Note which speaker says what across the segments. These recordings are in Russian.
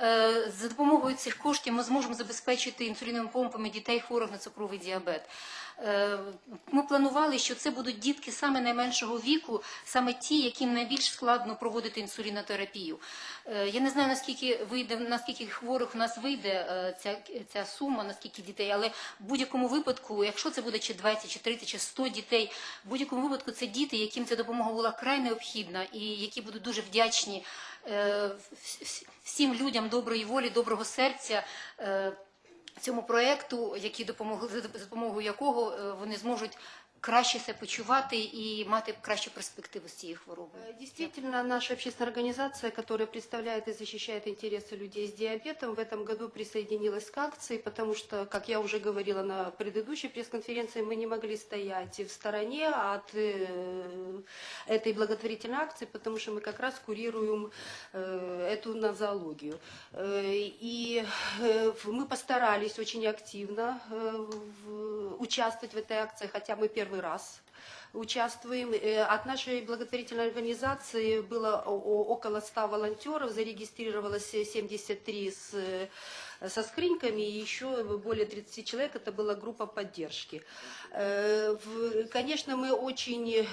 Speaker 1: Е, За допомогою цих коштів ми зможемо забезпечити інсуліновими помпами дітей хворих на цукровий діабет. Е, Ми планували, що це будуть дітки саме найменшого віку, саме ті, яким найбільш складно проводити інсулінотерапію. Е, Я не знаю, наскільки вийде, наскільки хворих у нас вийде ця, ця сума, наскільки дітей, але в будь-якому випадку, якщо це буде чи 20, чи 30, чи 100 дітей, в будь-якому випадку це діти, яким ця допомога була край необхідна і які будуть дуже вдячні всім людям доброї волі, доброго серця. е, Цьому проекту, які допомогли за допомогою якого е, вони зможуть краще себе почувати і мати кращу перспективу з цією хворобою.
Speaker 2: Э, Действительно, наша общественная организация, которая представляет и защищает интересы людей с диабетом, в этом году присоединилась к акции, потому что, как я уже говорила на предыдущей пресс-конференции, мы не могли стоять в стороне от э, этой благотворительной акции, потому что мы как раз курируем э, эту нозологию. Э, И э, в- мы постарались очень активно э, в- участвовать в этой акции, хотя мы первый раз участвуем. Э, От нашей благотворительной организации было около 100 волонтеров, зарегистрировалось 73 с, э, со скриньками, и еще более 30 человек, это была группа поддержки. Э, Конечно, мы очень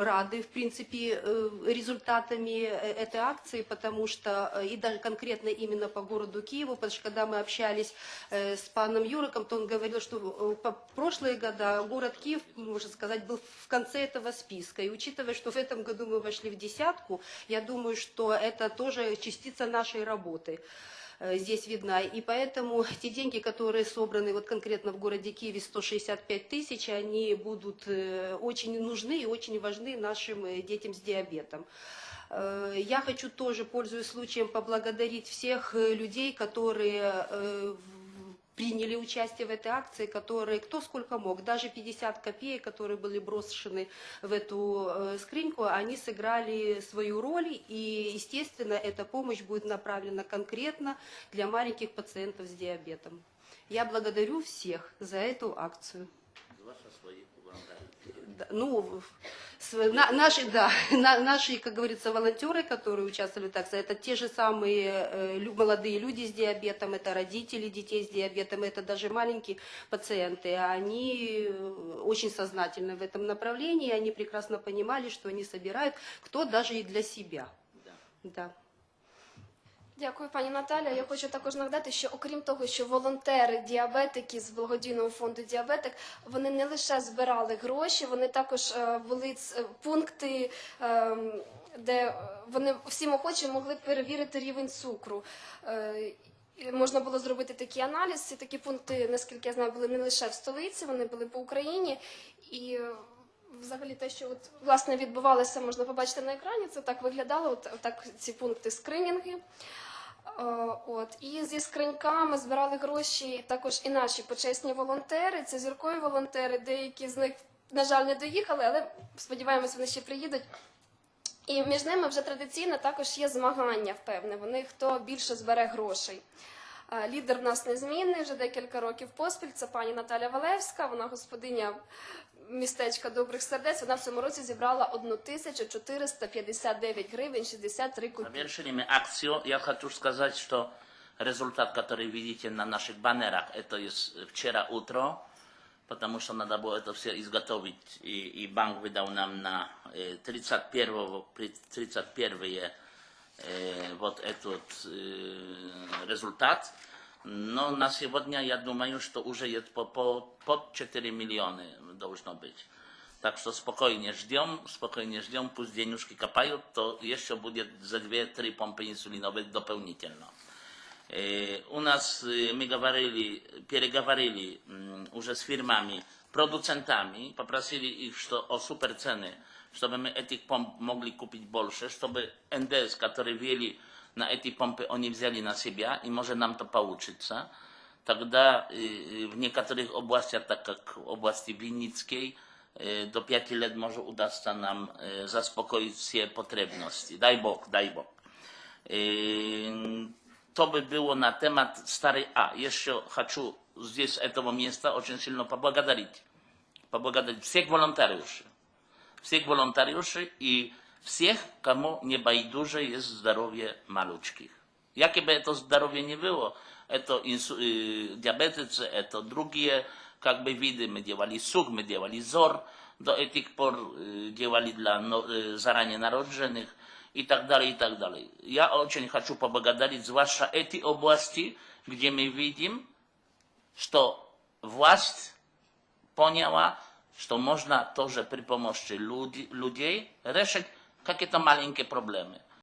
Speaker 2: рады, в принципе, результатами этой акции, потому что, и даже конкретно именно по городу Киеву, потому что когда мы общались с паном Юриком, то он говорил, что по прошлые года город Киев, можно сказать, был в конце этого списка. И учитывая, что в этом году мы вошли в десятку, я думаю, что это тоже частица нашей работы э, здесь видна. И поэтому те деньги, которые собраны вот конкретно в городе Киеве 165 тысяч, они будут э, очень нужны и очень важны нашим э, детям с диабетом. Я хочу тоже, пользуясь случаем, поблагодарить всех людей, которые приняли участие в этой акции, которые кто сколько мог, даже 50 копеек, которые были брошены в эту э, скриньку, они сыграли свою роль, и, естественно, эта помощь будет направлена конкретно для маленьких пациентов с диабетом. Я благодарю всех за эту акцию. Да, ну, с- на- наши, да, на- наши, как говорится, волонтеры, которые участвовали акции, это те же самые э, молодые люди с диабетом, это родители детей с диабетом, это даже маленькие пациенты. Они э, очень сознательны в этом направлении, они прекрасно понимали, что они собирают, кто даже и для себя. Да.
Speaker 3: Дякую, пані Наталя. Я хочу також нагадати, що окрім того, що волонтери, діабетики з благодійного фонду діабетик, вони не лише збирали гроші, вони також е, вели ц- пункти, е, де вони всім охочим могли перевірити рівень цукру. Е, Можна було зробити такий аналіз. Ці такі пункти, наскільки я знаю, були не лише в столиці, вони були по Україні. І е, взагалі те, що от, власне відбувалося, можна побачити на екрані. Це так виглядало. От, так ці пункти скринінги. Е, От і зі скриньками збирали гроші також і наші почесні волонтери. Це зіркові волонтери. Деякі з них, на жаль, не доїхали, але сподіваємось, вони ще приїдуть. І між ними вже традиційно також є змагання впевне. Вони хто більше збере грошей. Е, Лідер в нас незмінний вже декілька років поспіль. Це пані Наталя Валевська. Вона господиня містечка добрих сердець. Вона в цьому році зібрала 1459 гривень 63 копійки.
Speaker 4: Завершили мы акцию. Я хочу сказать, что результат, который видите на наших баннерах, это есть вчера утро, потому что надо было это все изготовить. И, и банк выдал нам на э, 31, при- 31 э, вот этот э, результат. Но на сегодня я думаю, что уже есть по, по, под 4 миллиона должно быть. Так что спокойnie ждем, спокойnie ждем, пусть денежки копают, то еще будет за 2-3 помпы инсулиновых дополнительно. Э, У нас э, мы говорили, переговорили м, уже с фирмами, продуцентами, попросили их что, о суперцены, чтобы мы этих помп могли купить больше, чтобы НДС, которые ввели на эти помпы, они взяли на себя, и может нам то получится. Тогда э, в некоторых областях, так как в области Winnickiej, э, do 5 lat może udаться nam э, zaspokoić все потребности. Дай Бог, дай Бог. Yy, To by było na temat starej A. Jeszcze хочу здесь с этого места очень сильно поблагодарить. Поблагодарить всех волонтеров. Всех волонтеров и всех, кому не байдуже есть здоровье малючких. Jakie by to zdrowie nie było, это инсу- э, диабетицы, это другие как бы виды. Мы делали сук, мы делали зор, до этих пор э, делали для но- э, заранее народженных и так далее, и так далее. Я очень хочу поблагодарить zwłaszcza эти области, где мы видим, что власть поняла, что можно тоже при помощи люди, людей решить какие-то маленькие проблемы.